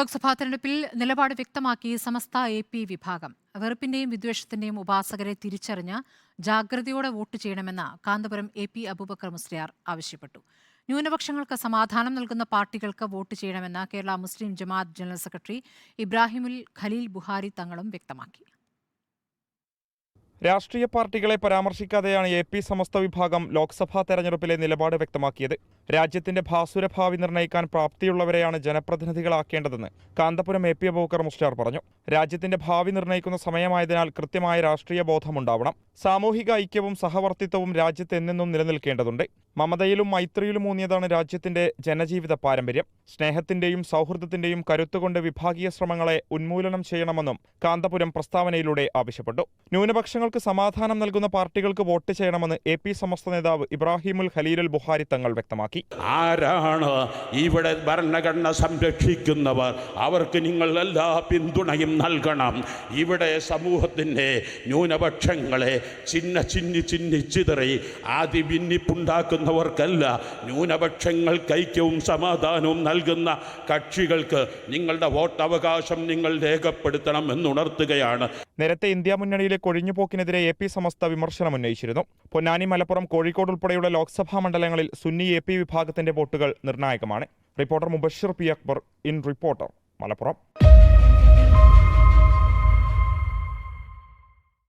ലോക്സഭാ തെരഞ്ഞെടുപ്പിൽ നിലപാട് വ്യക്തമാക്കി സമസ്ത എ പി വിഭാഗം. വെറുപ്പിന്റെയും വിദ്വേഷത്തിന്റെയും ഉപാസകരെ തിരിച്ചറിഞ്ഞ് ജാഗ്രതയോടെ വോട്ട് ചെയ്യണമെന്ന് കാന്തപുരം എ പി അബൂബക്കർ മുസ്ലിയാർ ആവശ്യപ്പെട്ടു. ന്യൂനപക്ഷങ്ങൾക്ക് സമാധാനം നൽകുന്ന പാർട്ടികൾക്ക് വോട്ട് ചെയ്യണമെന്ന് Kerala Muslim Jamaat general secretary Ibrahimul Khaleel Bukhari തങ്ങളും വ്യക്തമാക്കി. രാഷ്ട്രീയ പാർട്ടികളെ പരാമർശിക്കാതെയാണ് എ പി സമസ്ത വിഭാഗം ലോക്സഭാ തെരഞ്ഞെടുപ്പിലെ നിലപാട് വ്യക്തമാക്കിയത്. രാജ്യത്തിന്റെ ഭാസുര ഭാവി നിർണയിക്കാൻ പ്രാപ്തിയുള്ളവരെയാണ് ജനപ്രതിനിധികളാക്കേണ്ടതെന്ന് കാന്തപുരം എ പി അബൂക്കർ മുസ്റ്റാർ പറഞ്ഞു. രാജ്യത്തിന്റെ ഭാവി നിർണയിക്കുന്ന സമയമായതിനാൽ കൃത്യമായ രാഷ്ട്രീയ ബോധമുണ്ടാവണം. സാമൂഹിക ഐക്യവും സഹവർത്തിത്വവും രാജ്യത്ത് എന്നെന്നും നിലനിൽക്കേണ്ടതുണ്ട്. മമതയിലും മൈത്രിയിലും ഊന്നിയതാണ് രാജ്യത്തിന്റെ ജനജീവിത പാരമ്പര്യം. സ്നേഹത്തിന്റെയും സൗഹൃദത്തിന്റെയും കരുത്തുകൊണ്ട് വിഭാഗീയ ശ്രമങ്ങളെ ഉന്മൂലനം ചെയ്യണമെന്നും കാന്തപുരം പ്രസ്താവനയിലൂടെ ആവശ്യപ്പെട്ടു. ന്യൂനപക്ഷങ്ങൾക്ക് സമാധാനം നൽകുന്ന പാർട്ടികൾക്ക് വോട്ട് ചെയ്യണമെന്ന് എ പി സമസ്ത നേതാവ് ഇബ്രാഹിമുൽ ഖലീലുൽ ബുഹാരി തങ്ങൾ വ്യക്തമാക്കി. ആരാണ് ഇവിടെ ഭരണഘടന സംരക്ഷിക്കുന്നവർ? അവർക്ക് നിങ്ങൾ എല്ലാ പിന്തുണയും നൽകണം. ഇവിടെ സമൂഹത്തിന്റെ ന്യൂനപക്ഷങ്ങളെ ചിന്ന ചിന്നി ചിന്നി ചിതറി ആദ്യ ഭിന്നിപ്പുണ്ടാക്കുന്നവർക്കല്ല ന്യൂനപക്ഷങ്ങൾക്ക് ഐക്യവും സമാധാനവും നൽകുന്ന കക്ഷികൾക്ക് നിങ്ങളുടെ വോട്ട് വോട്ടവകാശം നിങ്ങൾ രേഖപ്പെടുത്തണം എന്നുണർത്തുകയാണ്. നേരത്തെ ഇന്ത്യ മുന്നണിയിലെ കൊഴിഞ്ഞുപോക്കിനെതിരെ എ പി സമസ്ത വിമർശനം ഉന്നയിച്ചിരുന്നു. പൊന്നാനി മലപ്പുറം കോഴിക്കോട് ഉൾപ്പെടെയുള്ള ലോക്സഭാ മണ്ഡലങ്ങളിൽ സുന്നി എ പി വിഭാഗത്തിന്റെ വോട്ടുകൾ നിർണായകമാണ്. Reporter Mubashir P Akbar in reporter Malappuram.